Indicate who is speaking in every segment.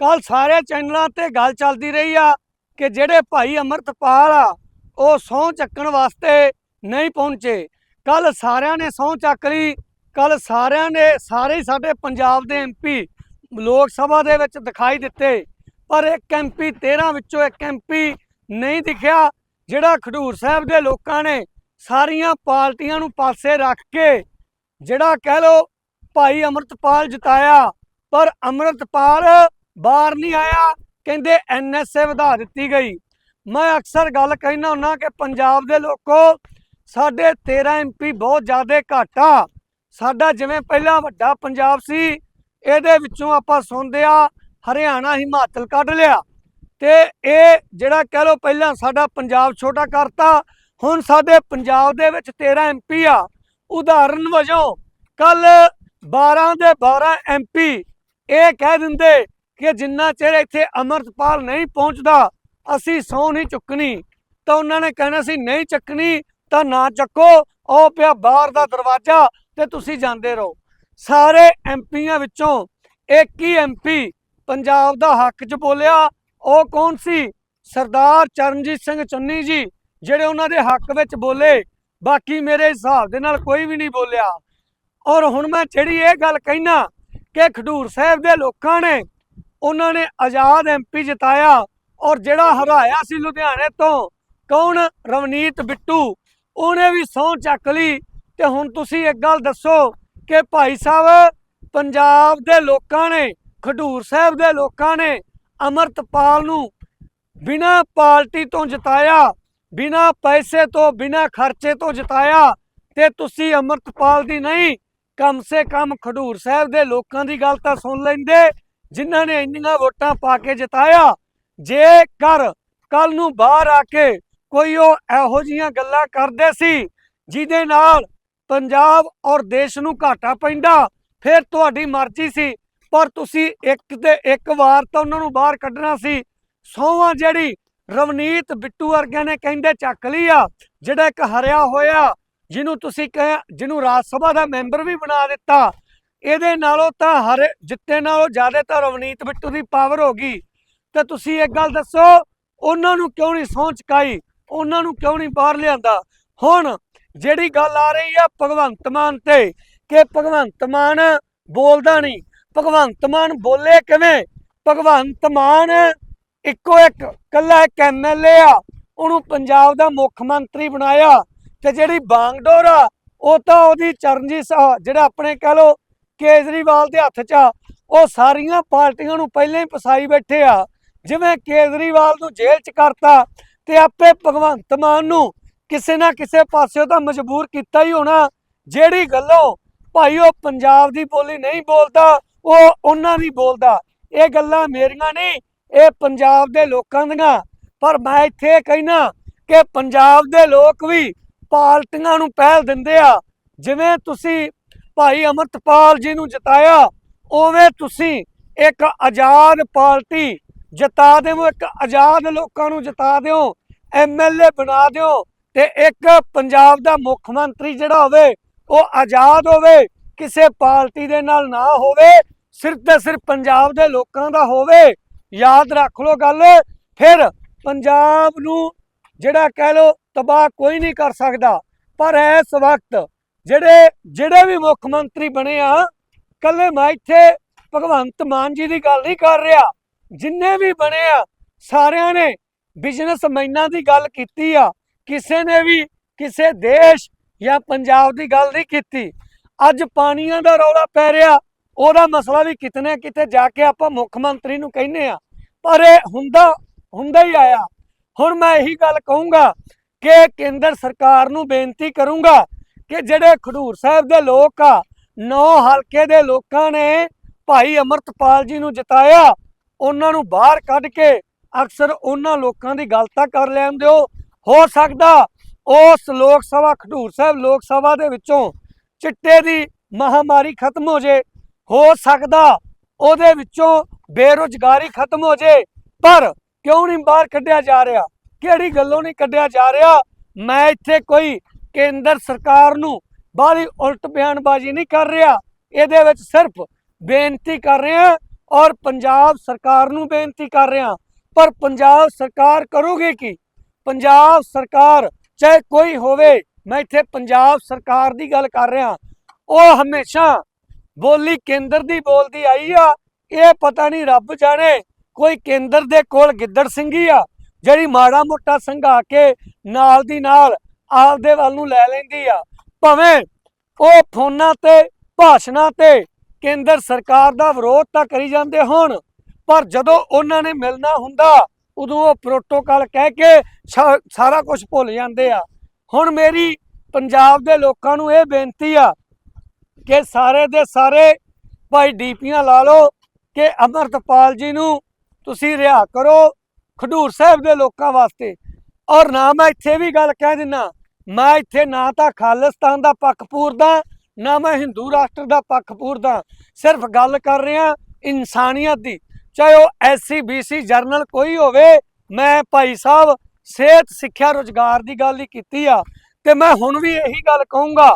Speaker 1: ਕੱਲ ਸਾਰੇ ਚੈਨਲਾਂ ਤੇ ਗੱਲ ਚੱਲਦੀ ਰਹੀ ਆ ਕਿ ਜਿਹੜੇ ਭਾਈ ਅਮਰਤਪਾਲ ਆ, ਉਹ ਸਹੁੰ ਚੱਕਣ ਵਾਸਤੇ ਨਹੀਂ ਪਹੁੰਚੇ। ਕੱਲ ਸਾਰਿਆਂ ਨੇ ਸਹੁੰ ਚੱਕ ਲਈ। ਕੱਲ ਸਾਰਿਆਂ ਨੇ ਸਾਰੇ ਹੀ ਸਾਡੇ ਪੰਜਾਬ ਦੇ ਐਮਪੀ ਲੋਕ ਸਭਾ ਦੇ ਵਿੱਚ ਦਿਖਾਈ ਦਿੱਤੇ। ਪਰ ਇੱਕ ਐਮਪੀ 13 ਵਿੱਚੋਂ ਇੱਕ ਐਮਪੀ ਨਹੀਂ ਦਿਖਿਆ, ਜਿਹੜਾ ਖਡੂਰ ਸਾਹਿਬ ਦੇ ਲੋਕਾਂ ਨੇ ਸਾਰੀਆਂ ਪਾਰਟੀਆਂ ਨੂੰ ਪਾਸੇ ਰੱਖ ਕੇ ਜਿਹੜਾ ਕਹਿ ਲੋ ਭਾਈ ਅਮਰਤਪਾਲ ਜਿਤਾਇਆ। ਪਰ ਅਮਰਤਪਾਲ ਬਾਹਰ ਨਹੀਂ ਆਇਆ, ਕਹਿੰਦੇ ਐਨਐਸਏ ਵਧਾ ਦਿੱਤੀ ਗਈ। ਮੈਂ ਅਕਸਰ ਗੱਲ ਕਹਿਣਾ ਹੁੰਨਾ ਕਿ ਪੰਜਾਬ ਦੇ ਲੋਕੋ, ਸਾਡੇ 13 ਐਮਪੀ ਬਹੁਤ ਜ਼ਿਆਦਾ ਘੱਟ ਆ। ਸਾਡਾ ਜਿਵੇਂ ਪਹਿਲਾਂ ਵੱਡਾ ਪੰਜਾਬ ਸੀ, ਇਹਦੇ ਵਿੱਚੋਂ ਆਪਾਂ ਸੁਣਦੇ ਆ, ਹਰਿਆਣਾ, ਹਿਮਾਚਲ ਕੱਢ ਲਿਆ। ਤੇ ਇਹ ਜਿਹੜਾ ਕਹਿ ਲੋ ਪਹਿਲਾਂ ਸਾਡਾ ਪੰਜਾਬ ਛੋਟਾ ਕਰਤਾ, ਹੁਣ ਸਾਡੇ ਪੰਜਾਬ ਦੇ ਵਿੱਚ 13 ਐਮਪੀ ਆ। ਉਦਾਹਰਨ ਵਜੋਂ ਕੱਲ 12 ਦੇ 12 ਐਮਪੀ ਇਹ ਕਹਿ ਦਿੰਦੇ ਕਿ ਜਿੰਨਾ ਚਿਰ ਇੱਥੇ ਅਮਰਤਪਾਲ ਨਹੀਂ ਪਹੁੰਚਦਾ, ਅਸੀਂ ਸਹੁੰ ਨਹੀਂ ਚੁੱਕਣੀ। ਤਾਂ ਉਹਨਾਂ ਨੇ ਕਹਿਣਾ ਸੀ, ਨਹੀਂ ਚੱਕਣੀ, ਤਾਂ ਨਾ ਚੱਕੋ। ਉਹ ਪਿਆ ਬਾਹਰ ਦਾ ਦਰਵਾਜ਼ਾ ਤੇ ਤੁਸੀਂ ਜਾਂਦੇ ਰਹੋ। ਸਾਰੇ ਐਮਪੀਆਂ ਵਿੱਚੋਂ ਇੱਕ ਹੀ ਐਮਪੀ ਪੰਜਾਬ ਦਾ ਹੱਕ 'ਚ ਬੋਲਿਆ, ਉਹ ਕੌਣ ਸੀ? ਸਰਦਾਰ ਚਰਨਜੀਤ ਸਿੰਘ ਚੰਨੀ ਜੀ, ਜਿਹੜੇ ਉਹਨਾਂ ਦੇ ਹੱਕ ਵਿੱਚ ਬੋਲੇ। ਬਾਕੀ ਮੇਰੇ ਹਿਸਾਬ ਦੇ ਨਾਲ ਕੋਈ ਵੀ ਨਹੀਂ ਬੋਲਿਆ। ਔਰ ਹੁਣ ਮੈਂ ਜਿਹੜੀ ਇਹ ਗੱਲ ਕਹਿਣਾ ਕਿ ਖਡੂਰ ਸਾਹਿਬ ਦੇ ਲੋਕਾਂ ਨੇ ਉਹਨਾਂ ਨੇ ਆਜ਼ਾਦ ਐਮਪੀ ਜਿਤਾਇਆ ਔਰ ਜਿਹੜਾ ਹਰਾਇਆ ਸੀ ਲੁਧਿਆਣੇ ਤੋਂ, ਕੌਣ? ਰਵਨੀਤ ਬਿੱਟੂ। ਉਹਨੇ ਵੀ ਸਹੁੰ ਚੱਕ ਲਈ। ਤੇ ਹੁਣ ਤੁਸੀਂ ਇੱਕ ਗੱਲ ਦੱਸੋ ਕਿ ਭਾਈ ਸਾਹਿਬ, ਪੰਜਾਬ ਦੇ ਲੋਕਾਂ ਨੇ, ਖਡੂਰ ਸਾਹਿਬ ਦੇ ਲੋਕਾਂ ਨੇ ਅਮਰਤਪਾਲ ਨੂੰ ਬਿਨਾਂ ਪਾਰਟੀ ਤੋਂ ਜਿਤਾਇਆ, ਬਿਨਾਂ ਪੈਸੇ ਤੋਂ, ਬਿਨਾਂ ਖਰਚੇ ਤੋਂ ਜਿਤਾਇਆ ਤੇ ਤੁਸੀਂ ਅਮਰਤਪਾਲ ਦੀ ਨਹੀਂ, ਕਮ ਸੇ ਕਮ ਖਡੂਰ ਸਾਹਿਬ ਦੇ ਲੋਕਾਂ ਦੀ ਗੱਲ ਤਾਂ ਸੁਣ ਲੈਂਦੇ। ਜਿਨ੍ਹਾਂ ਨੇ ਇੰਨੀਆਂ ਵੋਟਾਂ ਪਾ ਕੇ ਜਿਤਾਇਆ, ਜੇਕਰ ਕੱਲ ਨੂੰ ਬਾਹਰ ਆ ਕੇ ਕੋਈ ਉਹ ਇਹੋ ਜੀਆਂ ਗੱਲਾਂ ਕਰਦੇ ਸੀ, ਜਿਹਦੇ ਨਾਲ ਪੰਜਾਬ ਔਰ ਦੇਸ਼ ਨੂੰ ਘਾਟਾ ਪੈਂਦਾ, ਫਿਰ ਤੁਹਾਡੀ ਮਰਜ਼ੀ ਸੀ, ਪਰ ਤੁਸੀਂ ਇੱਕ ਤੇ ਇੱਕ ਵਾਰ ਤਾਂ ਉਹਨਾਂ ਨੂੰ ਬਾਹਰ ਕੱਢਣਾ ਸੀ। ਸੌਵਾਂ ਜਿਹੜੀ ਰਵਨੀਤ ਬਿੱਟੂ ਵਰਗਿਆਂ ਨੇ ਕਹਿੰਦੇ ਚੱਕ ਲਈ ਆ, ਜਿਹੜਾ ਇੱਕ ਹਰਿਆ ਹੋਇਆ, ਜਿਹਨੂੰ ਤੁਸੀਂ ਕਹੇ, ਜਿਹਨੂੰ ਰਾਜ ਸਭਾ ਦਾ ਮੈਂਬਰ ਵੀ ਬਣਾ ਦਿੱਤਾ ਇਹਦੇ ਨਾਲੋਂ ਤਾਂ ਹਰ ਜਿੱਤੇ ਨਾਲੋਂ ਜ਼ਿਆਦਾ ਤਾਂ ਰਵਨੀਤ ਬਿੱਟੂ ਦੀ ਪਾਵਰ ਹੋ ਗਈ। ਤੇ ਤੁਸੀਂ ਇੱਕ ਗੱਲ ਦੱਸੋ, ਉਹਨਾਂ ਨੂੰ ਕਿਉਂ ਨਹੀਂ ਸਹੁੰ ਚੁਕਾਈ? ਉਹਨਾਂ ਨੂੰ ਕਿਉਂ ਨਹੀਂ ਬਾਹਰ ਲਿਆਂਦਾ? ਹੁਣ ਜਿਹੜੀ ਗੱਲ ਆ ਰਹੀ ਆ ਭਗਵੰਤ ਮਾਨ ਤੇ, ਕਿ ਭਗਵੰਤ ਮਾਨ ਬੋਲਦਾ ਨਹੀਂ। ਭਗਵੰਤ ਮਾਨ ਬੋਲੇ ਕਿਵੇਂ? ਭਗਵੰਤ ਮਾਨ ਇੱਕੋ ਇੱਕ ਕੱਲਾ ਇੱਕ ਐਮਐਲਏ ਆ, ਉਹਨੂੰ ਪੰਜਾਬ ਦਾ ਮੁੱਖ ਮੰਤਰੀ ਬਣਾਇਆ। ਤੇ ਜਿਹੜੀ ਬਾਂਗਡੋਰ ਆ, ਉਹ ਤਾਂ ਉਹਦੀ ਚਰਨਜੀਤ ਸਾ- ਜਿਹੜਾ ਆਪਣੇ ਕਹ ਲੋ ਕੇਜਰੀਵਾਲ ਦੇ ਹੱਥ 'ਚ ਆ। ਉਹ ਸਾਰੀਆਂ ਪਾਰਟੀਆਂ ਨੂੰ ਪਹਿਲਾਂ ਹੀ ਪਸਾਈ ਬੈਠੇ ਆ। ਜਿਵੇਂ ਕੇਜਰੀਵਾਲ ਨੂੰ ਜੇਲ੍ਹ 'ਚ ਕਰਤਾ ਤੇ ਆਪੇ ਭਗਵੰਤ ਮਾਨ ਨੂੰ ਕਿਸੇ ਨਾ ਕਿਸੇ ਪਾਸਿਓਂ ਤਾਂ ਮਜਬੂਰ ਕੀਤਾ ਹੀ ਹੋਣਾ। ਜਿਹੜੀ ਗੱਲੋਂ ਭਾਈ ਉਹ ਪੰਜਾਬ ਦੀ ਬੋਲੀ ਨਹੀਂ ਬੋਲਦਾ, ਉਹ ਉਹਨਾਂ ਦੀ ਬੋਲਦਾ। ਇਹ ਗੱਲਾਂ ਮੇਰੀਆਂ ਨਹੀਂ, ਇਹ ਪੰਜਾਬ ਦੇ ਲੋਕਾਂ ਦੀਆਂ। ਪਰ ਮੈਂ ਇੱਥੇ ਕਹਿਣਾ ਕਿ ਪੰਜਾਬ ਦੇ ਲੋਕ ਵੀ ਪਾਰਟੀਆਂ ਨੂੰ ਪਹਿਲ ਦਿੰਦੇ ਆ। ਜਿਵੇਂ ਤੁਸੀਂ ਭਾਈ ਅਮਰਤਪਾਲ ਜੀ ਨੂੰ ਜਿਤਾਇਆ, ਉਵੇਂ ਤੁਸੀਂ ਇੱਕ ਆਜ਼ਾਦ ਪਾਰਟੀ ਜਿਤਾ ਦਿਓ, ਇੱਕ ਆਜ਼ਾਦ ਲੋਕਾਂ ਨੂੰ ਜਿਤਾ ਦਿਓ ਐਮਐਲਏ ਬਣਾ ਦਿਓ ਤੇ ਇੱਕ ਪੰਜਾਬ ਦਾ ਮੁੱਖ ਮੰਤਰੀ ਜਿਹੜਾ ਹੋਵੇ, ਉਹ ਆਜ਼ਾਦ ਹੋਵੇ, ਕਿਸੇ ਪਾਰਟੀ ਦੇ ਨਾਲ ਨਾ ਹੋਵੇ, ਸਿਰਫ ਤੇ ਸਿਰਫ ਪੰਜਾਬ ਦੇ ਲੋਕਾਂ ਦਾ ਹੋਵੇ, ਯਾਦ ਰੱਖ ਲਓ ਗੱਲ, ਫਿਰ ਪੰਜਾਬ ਨੂੰ ਜਿਹੜਾ ਕਹਿ ਲੋ ਤਬਾਹ ਕੋਈ ਨਹੀਂ ਕਰ ਸਕਦਾ, ਪਰ ਇਸ ਵਕਤ ਜਿਹੜੇ ਜਿਹੜੇ ਵੀ ਮੁੱਖ ਮੰਤਰੀ ਬਣੇ ਆ, ਕੱਲੇ ਮੈਂ ਇੱਥੇ ਭਗਵੰਤ ਮਾਨ ਜੀ ਦੀ ਗੱਲ ਨਹੀਂ ਕਰ ਰਿਹਾ। ਜਿੰਨੇ ਵੀ ਬਣੇ ਆ, ਸਾਰਿਆਂ ਨੇ ਬਿਜ਼ਨਸਮੈਨਾਂ ਦੀ ਗੱਲ ਕੀਤੀ ਆ। ਕਿਸੇ ਨੇ ਵੀ ਕਿਸੇ ਦੇਸ਼ ਜਾਂ ਪੰਜਾਬ ਦੀ ਗੱਲ ਨਹੀਂ ਕੀਤੀ। ਅੱਜ ਪਾਣੀਆਂ ਦਾ ਰੌਲਾ ਪੈ ਰਿਹਾ, ਉਹਦਾ ਮਸਲਾ ਵੀ ਕਿਤਨੇ ਕਿਤੇ ਜਾ ਕੇ ਆਪਾਂ ਮੁੱਖ ਮੰਤਰੀ ਨੂੰ ਕਹਿੰਨੇ ਆ। ਪਰ ਇਹ ਹੁੰਦਾ ਹੁੰਦਾ ਹੀ ਆਇਆ। ਹੁਣ ਮੈਂ ਇਹੀ ਗੱਲ ਕਹੂੰਗਾ ਕਿ ਕੇਂਦਰ ਸਰਕਾਰ ਨੂੰ ਬੇਨਤੀ ਕਰੂੰਗਾ ਕਿ ਜਿਹੜੇ ਖਡੂਰ ਸਾਹਿਬ ਦੇ ਲੋਕ ਆ, ਨੌ ਹਲਕੇ ਦੇ ਲੋਕਾਂ ਨੇ ਭਾਈ ਅਮਰਤਪਾਲ ਜੀ ਨੂੰ ਜਿਤਾਇਆ, ਉਹਨਾਂ ਨੂੰ ਬਾਹਰ ਕੱਢ ਕੇ ਅਕਸਰ ਉਹਨਾਂ ਲੋਕਾਂ ਦੀ ਗੱਲ ਤਾਂ ਕਰ ਲੈਣ ਦਿਓ ਹੋ ਸਕਦਾ ਉਸ ਲੋਕ ਸਭਾ, ਖਡੂਰ ਸਾਹਿਬ ਲੋਕ ਸਭਾ ਦੇ ਵਿੱਚੋਂ ਚਿੱਟੇ ਦੀ ਮਹਾਮਾਰੀ ਖਤਮ ਹੋ ਜੇ। ਹੋ ਸਕਦਾ ਉਹਦੇ ਵਿੱਚੋਂ ਬੇਰੁਜ਼ਗਾਰੀ ਖਤਮ ਹੋ ਜੇ। ਪਰ ਕਿਉਂ ਨਹੀਂ ਬਾਹਰ ਕੱਢਿਆ ਜਾ ਰਿਹਾ? ਕਿਹੜੀ ਗੱਲੋਂ ਨਹੀਂ ਕੱਢਿਆ ਜਾ ਰਿਹਾ? ਮੈਂ ਇੱਥੇ ਕੋਈ ਕੇਂਦਰ ਸਰਕਾਰ ਨੂੰ ਬਾਹਰੀ ਉਲਟ ਬਿਆਨਬਾਜ਼ੀ ਨਹੀਂ ਕਰ ਰਿਹਾ। ਇਹਦੇ ਵਿੱਚ ਸਿਰਫ ਬੇਨਤੀ ਕਰ ਰਿਹਾ ਔਰ ਪੰਜਾਬ ਸਰਕਾਰ ਨੂੰ ਬੇਨਤੀ ਕਰ ਰਿਹਾ ਪਰ ਪੰਜਾਬ ਸਰਕਾਰ ਕਰੂਗੀ ਕੀ? ਪੰਜਾਬ ਸਰਕਾਰ ਚਾਹੇ ਕੋਈ ਹੋਵੇ, ਮੈਂ ਇੱਥੇ ਪੰਜਾਬ ਸਰਕਾਰ ਦੀ ਗੱਲ ਕਰ ਰਿਹਾ ਉਹ ਹਮੇਸ਼ਾ ਬੋਲੀ ਕੇਂਦਰ ਦੀ ਬੋਲਦੀ ਆਈ ਆ। ਇਹ ਪਤਾ ਨਹੀਂ ਰੱਬ ਜਾਣੇ, ਕੋਈ ਕੇਂਦਰ ਦੇ ਕੋਲ ਗਿੱਦੜ ਸਿੰਘੀ ਆ, ਜਿਹੜੀ ਮਾੜਾ ਮੋਟਾ ਸੰਘਾ ਕੇ ਨਾਲ ਦੀ ਨਾਲ ਆਪਦੇ ਵੱਲ ਨੂੰ ਲੈ ਲੈਂਦੀ ਆ। ਭਾਵੇਂ ਉਹ ਫੋਨਾਂ ਤੇ, ਭਾਸ਼ਣਾਂ ਤੇ ਕੇਂਦਰ ਸਰਕਾਰ ਦਾ ਵਿਰੋਧ ਤਾਂ ਕਰੀ ਜਾਂਦੇ ਹੋਣ, ਪਰ ਜਦੋਂ ਉਹਨਾਂ ਨੇ ਮਿਲਣਾ ਹੁੰਦਾ, ਉਦੋਂ ਉਹ ਪ੍ਰੋਟੋਕਾਲ ਕਹਿ ਕੇ ਸਾਰਾ ਕੁਝ ਭੁੱਲ ਜਾਂਦੇ ਆ। ਹੁਣ ਮੇਰੀ ਪੰਜਾਬ ਦੇ ਲੋਕਾਂ ਨੂੰ ਇਹ ਬੇਨਤੀ ਆ ਕਿ ਸਾਰੇ ਦੇ ਸਾਰੇ ਭਾਈ ਡੀਪੀਆਂ ਲਾ ਲਓ ਕਿ ਅਮਰਤਪਾਲ ਜੀ ਨੂੰ ਤੁਸੀਂ ਰਿਹਾ ਕਰੋ ਖਡੂਰ ਸਾਹਿਬ ਦੇ ਲੋਕਾਂ ਵਾਸਤੇ। ਔਰ ਨਾ ਮੈਂ ਇੱਥੇ ਵੀ ਗੱਲ ਕਹਿ ਦਿੰਨਾ ਮੈਂ ਇੱਥੇ ਨਾ ਤਾਂ ਖਾਲਿਸਤਾਨ ਦਾ ਪੱਖ ਪੂਰਦਾ ਨਾ ਮੈਂ ਹਿੰਦੂ ਰਾਸ਼ਟਰ ਦਾ ਪੱਖ ਪੂਰਦਾ ਸਿਰਫ ਗੱਲ ਕਰ ਰਿਹਾ ਇਨਸਾਨੀਅਤ ਦੀ। ਚਾਹੇ ਉਹ ਐਸਸੀ ਬੀਸੀ ਜਰਨਲ ਕੋਈ ਹੋਵੇ, ਮੈਂ ਭਾਈ ਸਾਹਿਬ ਸਿਹਤ, ਸਿੱਖਿਆ, ਰੋਜ਼ਗਾਰ ਦੀ ਗੱਲ ਹੀ ਕੀਤੀ ਆ। ਤੇ ਮੈਂ ਹੁਣ ਵੀ ਇਹੀ ਗੱਲ ਕਹੂੰਗਾ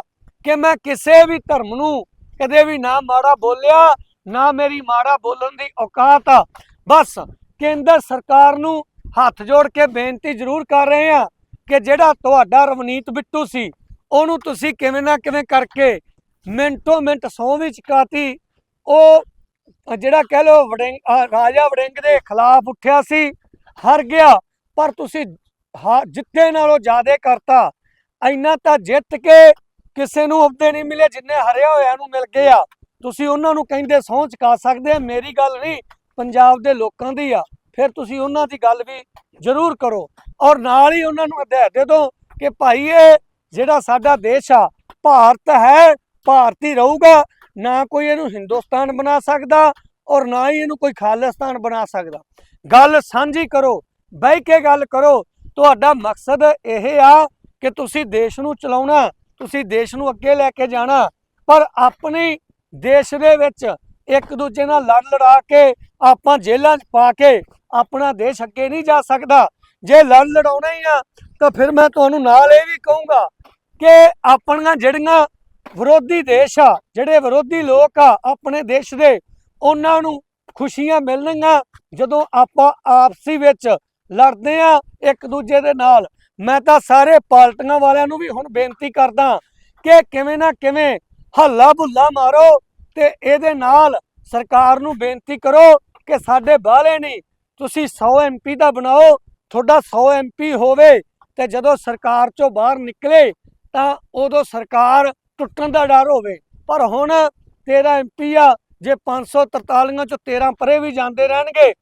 Speaker 1: ਕਿ ਮੈਂ ਕਿਸੇ ਵੀ ਧਰਮ ਨੂੰ ਕਦੇ ਵੀ ਨਾ ਮਾੜਾ ਬੋਲਿਆ, ਨਾ ਮੇਰੀ ਮਾੜਾ ਬੋਲਣ ਦੀ ਔਕਾਤ ਆ। ਬਸ ਕੇਂਦਰ ਸਰਕਾਰ ਨੂੰ ਹੱਥ ਜੋੜ ਕੇ ਬੇਨਤੀ ਜ਼ਰੂਰ ਕਰ ਰਹੇ ਆ ਕਿ ਜਿਹੜਾ ਤੁਹਾਡਾ ਰਵਨੀਤ ਬਿੱਟੂ ਸੀ, ਉਹਨੂੰ ਤੁਸੀਂ ਕਿਵੇਂ ਨਾ ਕਿਵੇਂ ਕਰਕੇ ਮਿੰਟੋ ਮਿੰਟ ਸੌਂ ਵੀ ਕਾਤੀ ਉਹ ਜਿਹੜਾ ਕਹਿ ਲੋ ਵੜਿੰਗ ਰਾਜਾ ਵੜਿੰਗ ਦੇ ਖਿਲਾਫ ਉੱਠਿਆ ਸੀ, ਹਰ ਗਿਆ, ਪਰ ਤੁਸੀਂ ਹਾ- ਜਿੱਤੇ ਨਾਲੋਂ ਜ਼ਿਆਦਾ ਕਰਤਾ। ਇੰਨਾ ਤਾਂ ਜਿੱਤ ਕੇ ਕਿਸੇ ਨੂੰ ਅਹੁਦੇ ਨਹੀਂ ਮਿਲੇ, ਜਿੰਨੇ ਹਰਿਆ ਹੋਇਆਂ ਨੂੰ ਮਿਲ ਗਏ ਆ। ਤੁਸੀਂ ਉਹਨਾਂ ਨੂੰ ਕਹਿੰਦੇ ਸਹੁੰ ਚੁਕਾ ਸਕਦੇ ਆ, ਮੇਰੀ ਗੱਲ ਨਹੀਂ, ਪੰਜਾਬ ਦੇ ਲੋਕਾਂ ਦੀ ਆ। ਫਿਰ ਤੁਸੀਂ ਉਹਨਾਂ ਦੀ ਗੱਲ ਵੀ ਜ਼ਰੂਰ ਕਰੋ ਔਰ ਨਾਲ ਹੀ ਉਹਨਾਂ ਨੂੰ ਹਦਾਇਤ ਦੇ ਦਿਓ ਕਿ ਭਾਈ ਇਹ ਜਿਹੜਾ ਸਾਡਾ ਦੇਸ਼ ਆ, ਭਾਰਤ ਹੈ, ਭਾਰਤੀ ਰਹੂਗਾ, ਨਾ ਕੋਈ ਇਹਨੂੰ ਹਿੰਦੁਸਤਾਨ ਬਣਾ ਸਕਦਾ ਔਰ ਨਾ ਹੀ ਇਹਨੂੰ ਕੋਈ ਖਾਲਿਸਤਾਨ ਬਣਾ ਸਕਦਾ। ਗੱਲ ਸਾਂਝੀ ਕਰੋ, ਬਹਿ ਕੇ ਗੱਲ ਕਰੋ, ਤੁਹਾਡਾ ਮਕਸਦ ਇਹ ਆ ਕਿ ਤੁਸੀਂ ਦੇਸ਼ ਨੂੰ ਚਲਾਉਣਾ, ਤੁਸੀਂ ਦੇਸ਼ ਨੂੰ ਅੱਗੇ ਲੈ ਕੇ ਜਾਣਾ, ਪਰ ਆਪਣੀ ਦੇਸ਼ ਦੇ ਵਿੱਚ ਇੱਕ ਦੂਜੇ ਨਾਲ ਲੜ ਲੜਾ ਕੇ ਆਪਾਂ ਜੇਲ੍ਹਾਂ 'ਚ ਪਾ ਕੇ ਆਪਣਾ ਦੇਸ਼ ਅੱਗੇ ਨਹੀਂ ਜਾ ਸਕਦਾ। ਜੇ ਲੜ ਲੜਾਉਣਾ ਹੀ ਆ, ਤਾਂ ਫਿਰ ਮੈਂ ਤੁਹਾਨੂੰ ਨਾਲ ਇਹ ਵੀ ਕਹੂੰਗਾ ਕਿ ਆਪਣੀਆਂ ਜਿਹੜੀਆਂ ਵਿਰੋਧੀ ਦੇਸ਼ ਆ, ਜਿਹੜੇ ਵਿਰੋਧੀ ਲੋਕ ਆ ਆਪਣੇ ਦੇਸ਼ ਦੇ, ਉਹਨਾਂ ਨੂੰ ਖੁਸ਼ੀਆਂ ਮਿਲਣਗੀਆਂ ਜਦੋਂ ਆਪਾਂ ਆਪਸੀ ਵਿੱਚ ਲੜਦੇ ਆ ਇੱਕ ਦੂਜੇ ਦੇ ਨਾਲ। ਮੈਂ ਤਾਂ ਸਾਰੇ ਪਾਰਟੀਆਂ ਵਾਲਿਆਂ ਨੂੰ ਵੀ ਹੁਣ ਬੇਨਤੀ ਕਰਦਾ ਕਿ ਕਿਵੇਂ ਨਾ ਕਿਵੇਂ ਹੱਲਾ ਬੁੱਲਾ ਮਾਰੋ ਤੇ ਇਹਦੇ ਨਾਲ ਸਰਕਾਰ ਨੂੰ ਬੇਨਤੀ ਕਰੋ ਕਿ ਸਾਡੇ ਬਾਹਲੇ ਨਹੀਂ, ਤੁਸੀਂ 100 ਐਮਪੀ ਦਾ ਬਣਾਓ, ਤੁਹਾਡਾ 100 ਐਮਪੀ ਹੋਵੇ ਤੇ ਜਦੋਂ ਸਰਕਾਰ ਚੋਂ ਬਾਹਰ ਨਿਕਲੇ ਤਾਂ ਉਦੋਂ ਸਰਕਾਰ ਟੁੱਟਣ ਦਾ ਡਰ ਹੋਵੇ। ਪਰ ਹੁਣ 13 ਐਮਪੀ ਆ, ਜੇ 543 ਚੋਂ 13 ਪਰੇ ਵੀ ਜਾਂਦੇ ਰਹਿਣਗੇ,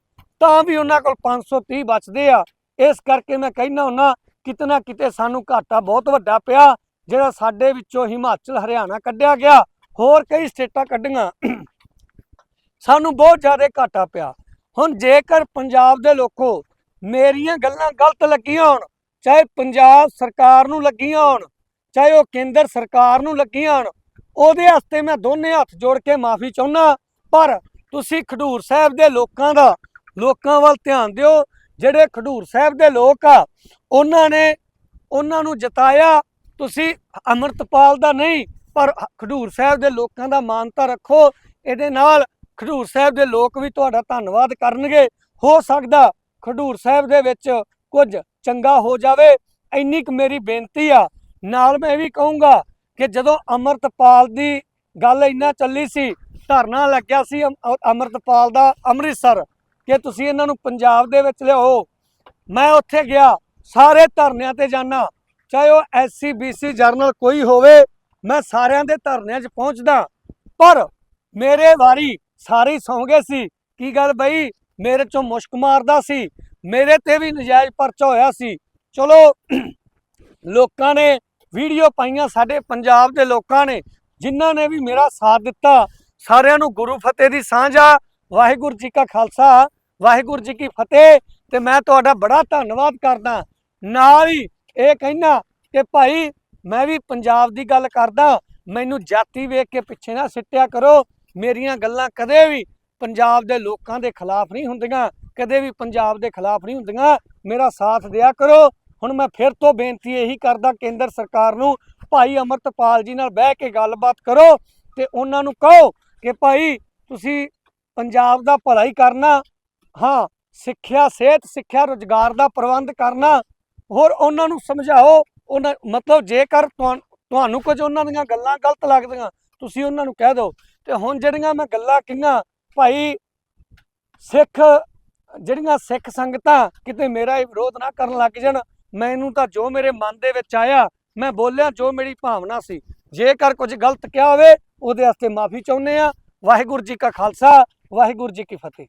Speaker 1: ਤਾਂ ਵੀ ਉਹਨਾਂ ਕੋਲ 530 ਬਚਦੇ ਆ। ਇਸ ਕਰਕੇ ਮੈਂ ਕਹਿਣਾ ਹੁੰਨਾ ਕਿਤਨਾ ਕਿਤੇ ਸਾਨੂੰ ਘਾਟਾ ਬਹੁਤ ਵੱਡਾ ਪਿਆ, ਜਿਹੜਾ ਸਾਡੇ ਵਿੱਚੋਂ ਹਿਮਾਚਲ, ਹਰਿਆਣਾ ਕੱਢਿਆ ਗਿਆ। ਹੋਰ ਕਈ ਸਟੇਟਾਂ ਕੱਢੀਆਂ। ਸਾਨੂੰ ਬਹੁਤ ਜ਼ਿਆਦਾ ਘਾਟਾ ਪਿਆ। ਹੁਣ ਜੇਕਰ ਪੰਜਾਬ ਦੇ ਲੋਕੋ ਮੇਰੀਆਂ ਗੱਲਾਂ ਗਲਤ ਲੱਗੀਆਂ ਹੋਣ, ਚਾਹੇ ਪੰਜਾਬ ਸਰਕਾਰ ਨੂੰ ਲੱਗੀਆਂ ਹੋਣ, ਚਾਹੇ ਉਹ ਕੇਂਦਰ ਸਰਕਾਰ ਨੂੰ ਲੱਗੀਆਂ ਹੋਣ, ਉਹਦੇ ਵਾਸਤੇ ਮੈਂ ਦੋਨੇ ਹੱਥ ਜੋੜ ਕੇ ਮਾਫੀ ਚਾਹੁੰਦਾ ਪਰ ਤੁਸੀਂ ਖਡੂਰ ਸਾਹਿਬ ਦੇ ਲੋਕਾਂ ਦਾ, ਲੋਕਾਂ ਵੱਲ ਧਿਆਨ ਦਿਓ। ਜਿਹੜੇ ਖਡੂਰ ਸਾਹਿਬ ਦੇ ਲੋਕ ਆ, ਉਹਨਾਂ ਨੇ, ਉਹਨਾਂ ਨੂੰ ਜਤਾਇਆ। ਤੁਸੀਂ ਅਮਰਤਪਾਲ ਦਾ ਨਹੀਂ ਪਰ ਖਡੂਰ ਸਾਹਿਬ ਦੇ ਲੋਕਾਂ ਦਾ ਮਾਨਤਾ ਰੱਖੋ, ਇਹਦੇ ਨਾਲ ਖਡੂਰ ਸਾਹਿਬ ਦੇ ਲੋਕ ਵੀ ਤੁਹਾਡਾ ਧੰਨਵਾਦ ਕਰਨਗੇ। ਹੋ ਸਕਦਾ ਖਡੂਰ ਸਾਹਿਬ ਦੇ ਵਿੱਚ ਕੁਝ ਚੰਗਾ ਹੋ ਜਾਵੇ, ਇੰਨੀ ਕੁ ਮੇਰੀ ਬੇਨਤੀ ਆ। ਨਾਲ ਮੈਂ ਇਹ ਵੀ ਕਹੂੰਗਾ ਕਿ ਜਦੋਂ ਅਮਰਤਪਾਲ ਦੀ ਗੱਲ ਇੰਨਾ ਚੱਲੀ ਸੀ, ਧਰਨਾ ਲੱਗਿਆ ਸੀ ਅਮ- ਅਮਰਤਪਾਲ ਦਾ ਅੰਮ੍ਰਿਤਸਰ, ਕਿ ਤੁਸੀਂ ਇਹਨਾਂ ਨੂੰ ਪੰਜਾਬ ਦੇ ਵਿੱਚ ਲਿਆਓ। ਮੈਂ ਉੱਥੇ ਗਿਆ, ਸਾਰੇ ਧਰਨਿਆਂ ਤੇ ਜਾਣਾ ਚਾਹੇ ਉਹ ਐਸਸੀ ਬੀਸੀ ਜਰਨਲ ਕੋਈ ਹੋਵੇ ਮੈਂ ਸਾਰਿਆਂ ਦੇ ਧਰਨਿਆਂ 'ਚ ਪਹੁੰਚਦਾ। ਪਰ ਮੇਰੇ ਵਾਰੀ ਸਾਰੇ ਸੌਂ ਗਏ ਸੀ। ਕੀ ਗੱਲ ਬਈ? ਮੇਰੇ ਚੋਂ ਮੁਸ਼ਕ ਮਾਰਦਾ ਸੀ। ਮੇਰੇ ਤੇ ਵੀ ਨਜਾਇਜ਼ ਪਰਚਾ ਹੋਇਆ ਸੀ। ਚਲੋ, ਲੋਕਾਂ ਨੇ ਵੀਡੀਓ ਪਾਈਆਂ ਸਾਡੇ ਪੰਜਾਬ ਦੇ ਲੋਕਾਂ ਨੇ, ਜਿਨ੍ਹਾਂ ਨੇ ਵੀ ਮੇਰਾ ਸਾਥ ਦਿੱਤਾ। ਸਾਰਿਆਂ ਨੂੰ ਗੁਰੂ ਫਤਿਹ ਦੀ ਸਾਂਝਾ ਵਾਹਿਗੁਰੂ ਜੀ ਕਾ ਖਾਲਸਾ, ਵਾਹਿਗੁਰੂ ਜੀ ਕੀ ਫਤਿਹ। ਤੇ ਮੈਂ ਤੁਹਾਡਾ ਬੜਾ ਧੰਨਵਾਦ ਕਰਦਾ। ਨਾਲ ਹੀ ਇਹ ਕਹਿਣਾ ਕਿ ਭਾਈ ਮੈਂ ਵੀ ਪੰਜਾਬ ਦੀ ਗੱਲ ਕਰਦਾ, ਮੈਨੂੰ ਜਾਤੀ ਵੇਖ ਕੇ ਪਿੱਛੇ ਨਾ ਸਿੱਟਿਆ ਕਰੋ। ਮੇਰੀਆਂ ਗੱਲਾਂ ਕਦੇ ਵੀ ਪੰਜਾਬ ਦੇ ਲੋਕਾਂ ਦੇ ਖਿਲਾਫ ਨਹੀਂ ਹੁੰਦੀਆਂ, ਕਦੇ ਵੀ ਪੰਜਾਬ ਦੇ ਖਿਲਾਫ ਨਹੀਂ ਹੁੰਦੀਆਂ। ਮੇਰਾ ਸਾਥ ਦਿਆ ਕਰੋ। ਹੁਣ ਮੈਂ ਫਿਰ ਤੋਂ ਬੇਨਤੀ ਇਹੀ ਕਰਦਾ ਕੇਂਦਰ ਸਰਕਾਰ ਨੂੰ, ਭਾਈ ਅਮਰਤਪਾਲ ਜੀ ਨਾਲ ਬਹਿ ਕੇ ਗੱਲਬਾਤ ਕਰੋ ਤੇ ਉਹਨਾਂ ਨੂੰ ਕਹੋ ਕਿ ਭਾਈ ਤੁਸੀਂ ਪੰਜਾਬ ਦਾ ਭਲਾ ਹੀ ਕਰਨਾ, ਹਾਂ, ਸਿੱਖਿਆ, ਸਿਹਤ, ਸਿੱਖਿਆ, ਰੁਜ਼ਗਾਰ ਦਾ ਪ੍ਰਬੰਧ ਕਰਨਾ, ਹੋਰ ਉਹਨਾਂ ਨੂੰ ਸਮਝਾਓ ਉਹਨਾਂ ਮਤਲਬ ਜੇਕਰ ਤੁਹਾਨੂੰ ਕੁਝ ਉਹਨਾਂ ਦੀਆਂ ਗੱਲਾਂ ਗਲਤ ਲੱਗਦੀਆਂ, ਤੁਸੀਂ ਉਹਨਾਂ ਨੂੰ ਕਹਿ ਦਿਓ। ਤੇ ਹੁਣ ਜਿਹੜੀਆਂ ਮੈਂ ਗੱਲਾਂ ਕਹੀਆਂ ਭਾਈ ਸਿੱਖ, ਜਿਹੜੀਆਂ ਸਿੱਖ ਸੰਗਤਾਂ ਕਿਤੇ ਮੇਰਾ ਇਹ ਵਿਰੋਧ ਨਾ ਕਰਨ ਲੱਗ ਜਾਣ, ਮੈਨੂੰ ਤਾਂ ਜੋ ਮੇਰੇ ਮਨ ਦੇ ਵਿੱਚ ਆਇਆ, ਮੈਂ ਬੋਲਿਆ ਜੋ ਮੇਰੀ ਭਾਵਨਾ ਸੀ। ਜੇਕਰ ਕੁਝ ਗਲਤ ਕਿਹਾ ਹੋਵੇ, ਉਹਦੇ ਵਾਸਤੇ ਮਾਫੀ ਚਾਹੁੰਦੇ ਆ ਵਾਹਿਗੁਰੂ ਜੀ ਕਾ ਖਾਲਸਾ, ਵਾਹਿਗੁਰੂ ਜੀ ਕੀ ਫਤਿਹ।